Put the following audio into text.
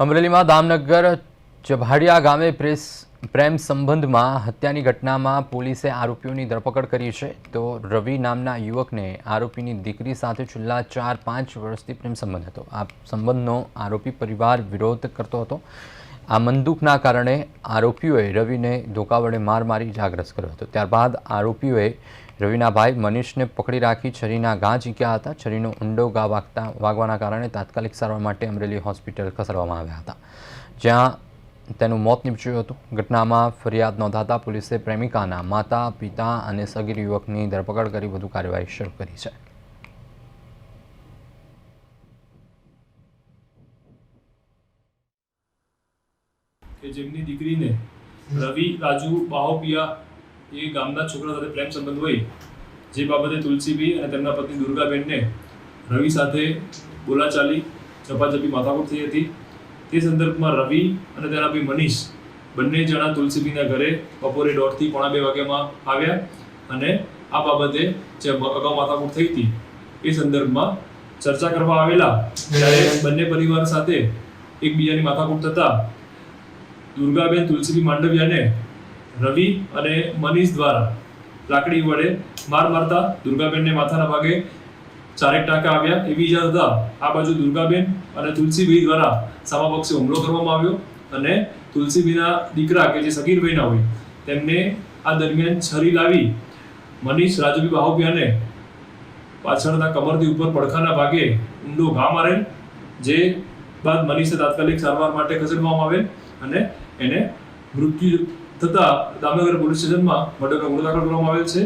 અમરેલીમાં દામનગર ચભાડિયા ગામે પ્રેસ, પ્રેમ સંબંધમાં હત્યાની ઘટનામાં પોલીસે આરોપીઓની ધરપકડ કરી છે. તો રવિ નામના યુવકને આરોપીની દીકરી સાથે છેલ્લા ચાર, પાંચ વર્ષથી પ્રેમ સંબંધ હતો. આ સંબંધનો આરોપી પરિવાર વિરોધ કરતો હતો. આ મંદુકના કારણે આરોપીઓએ રવિને ધોકા વડે માર મારી જાગ્રસ્ત કર્યો હતો. ત્યારબાદ આરોપીઓએ રવિના ભાઈ મનીષને પકડી રાખી છરીના ઘા ઝીંક્યા હતા. છરીનો ઊંડો ઘા વાગતા વાગવાના કારણે તાત્કાલિક સારવાર માટે અમરેલી હોસ્પિટલ ખસેડવામાં આવ્યા હતા. જ્યાં તેનું મોત નીપજ્યું હતું. ઘટનામાં ફરિયાદ નોંધાતા પોલીસે પ્રેમિકાના માતા, પિતા અને સગીર યુવકની ધરપકડ કરી વધુ કાર્યવાહી શરૂ કરી છે. કે જેમની દીકરીને રવિ, રાજુ બાહોપિયા એ ગામના છોકરા સાથે પ્રેમ સંબંધ હોય, જે બાબતે તુલસીબી અને તેમના પત્ની દુર્ગાબેનને રવિ સાથે બોલાચાલી, ઝપાઝપી માથાકૂટ થઈ હતી. તે સંદર્ભમાં રવિ અને તેના ભાઈ મનીષ બંને જણા તુલસીબીના ઘરે બપોરે દોઢથી પોણા બે વાગ્યામાં આવ્યા અને આ બાબતે જે અગાઉ માથાકૂટ થઈ હતી, એ સંદર્ભમાં ચર્ચા કરવા આવેલા. ત્યારે બંને પરિવાર સાથે એકબીજાની માથાકૂટ થતા દુર્ગાબેન તુલસીબી માંડવિયાને રવિ અને મનીષ દ્વારા લાકડી વડે માર મારતા દુર્ગાબેનને માથાના ભાગે ચારેક ટાંકા આવ્યા. એવી ઈજા થતા આ બાજુ દુર્ગાબેન અને તુલસીભાઈ દ્વારા સામાપક્ષે હુમલો કરવામાં આવ્યો અને તુલસીભાઈના દીકરા કે જે સગીરભાઈના હોય તેમને આ દરમિયાન છરી લાવી મનીષ રાજુભી બાહોપિયાને પાછળના કમરથી ઉપર પડખાના ભાગે ઊંડો ઘા મારેલ જે બાદ મનીષને તાત્કાલિક સારવાર માટે ખસેડવામાં આવેલ અને એને મૃત્યુ થતા દામનગર પોલીસ સ્ટેશનમાં મર્ડરનો ગુનો દાખલ કરવામાં આવેલ છે.